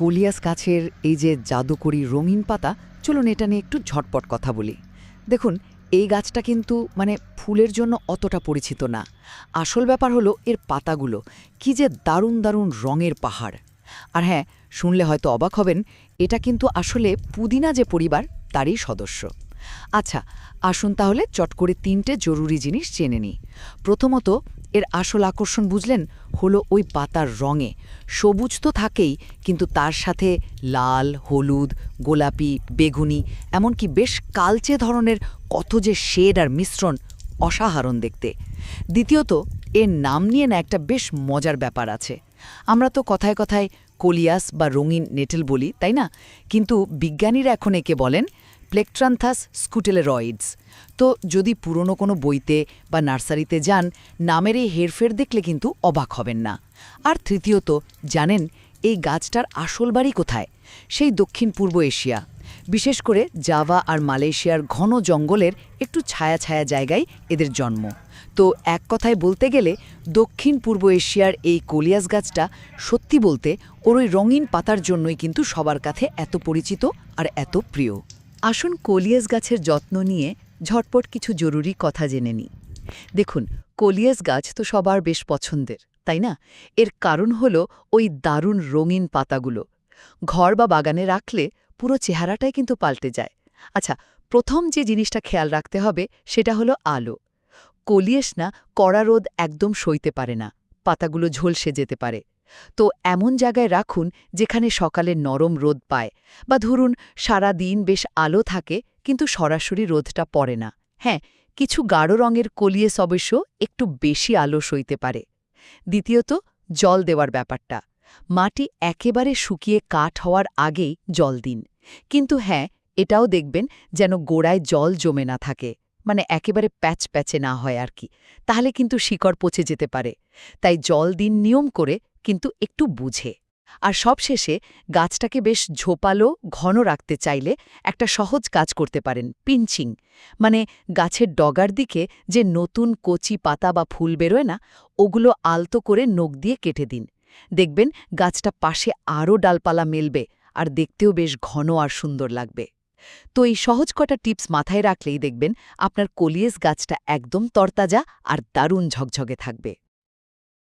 Coleus গাছের এই যে জাদুকরি রঙিন পাতা, চলুন এটা নিয়ে একটু ঝটপট কথা বলি। দেখুন, এই গাছটা কিন্তু মানে ফুলের জন্য অতটা পরিচিত না। আসল ব্যাপার হলো এর পাতাগুলো কি যে দারুণ দারুণ রঙের পাহাড়। আর হ্যাঁ শুনলে হয়তো অবাক হবেন, এটা কিন্তু আসলে পুদিনা যে পরিবার, তারই সদস্য। আচ্ছা আসুন তাহলে চট করে তিনটে জরুরি জিনিস জেনে নিই। প্রথমত এর আসল আকর্ষণ, বুঝলেন, হলো ওই পাতার রঙে। সবুজ তো থাকেই, কিন্তু তার সাথে লাল, হলুদ, গোলাপি, বেগুনি, এমনকি বেশ কালচে ধরনের কত যে শেড আর মিশ্রণ অসাধারণ দেখতে। দ্বিতীয়ত, এর নাম নিয়ে না একটা বেশ মজার ব্যাপার আছে। আমরা তো কথায় কথায় কলিয়াস বা রঙিন নেটেল বলি, তাই না? কিন্তু বিজ্ঞানীরা এখন একে বলেন প্লেকট্রান্থাস স্কুটেলেরয়েডস তো যদি পুরনো কোনো বইতে বা নার্সারিতে যান, নামের এই হেরফের দেখলে কিন্তু অবাক হবেন না। আর তৃতীয়ত, জানেন এই গাছটার আসল বাড়ি কোথায়? সেই দক্ষিণ পূর্ব এশিয়া। বিশেষ করে জাভা আর মালয়েশিয়ার ঘন জঙ্গলের একটু ছায়া ছায়া জায়গায় এদের জন্ম। তো এক কথায় বলতে গেলে দক্ষিণ পূর্ব এশিয়ার এই কলিয়াস গাছটা সত্যি বলতে ওর ওই রঙিন পাতার জন্যই কিন্তু সবার কাছে এত পরিচিত আর এত প্রিয়। আসুন কলিয়াস গাছের যত্ন নিয়ে ঝটপট কিছু জরুরি কথা জেনে নিই। দেখুন, কলিয়াস গাছ তো সবার বেশ পছন্দের, তাই না? এর কারণ হল ওই দারুণ রঙিন পাতাগুলো। ঘর বা বাগানে রাখলে পুরো চেহারাটাই কিন্তু পাল্টে যায়। আচ্ছা প্রথম যে জিনিসটা খেয়াল রাখতে হবে সেটা হলো আলো। কলিয়েস না, কড়া রোদ একদম সইতে পারে না, পাতাগুলো ঝলসে যেতে পারে। তো এমন জায়গায় রাখুন যেখানে সকালে নরম রোদ পায় বা ধরুন সারা দিন বেশ আলো থাকে, কিন্তু সরাসরি রোদটা পড়ে না। হ্যাঁ কিছু গাঢ় রঙের কলিয়েস অবশ্য একটু বেশি আলো সইতে পারে। দ্বিতীয়ত, জল দেওয়ার ব্যাপারটা। মাটি একেবারে শুকিয়ে কাঠ হওয়ার আগেই জল দিন। কিন্তু হ্যাঁ এটাও দেখবেন যেন গোড়ায় জল জমে না থাকে মানে একেবারে প্যাচ প্যাচে না হয় আর কি। তাহলে কিন্তু শিকড় পচে যেতে পারে। তাই জল দিন নিয়ম করে কিন্তু একটু বুঝে। আর সবশেষে গাছটাকে বেশ ঝোপালো, ঘন রাখতে চাইলে একটা সহজ কাজ করতে পারেন পিঞ্চিং মানে গাছের ডগার দিকে যে নতুন কচি পাতা বা ফুল বেরোয় না, ওগুলো আলতো করে নখ দিয়ে কেটে দিন। দেখবেন গাছটা পাশে আরও ডালপালা মেলবে আর দেখতেও বেশ ঘন আর সুন্দর লাগবে। তো এই সহজ কটা টিপস মাথায় রাখলেই দেখবেন আপনার কলিয়েস গাছটা একদম তরতাজা আর দারুণ ঝকঝকে থাকবে।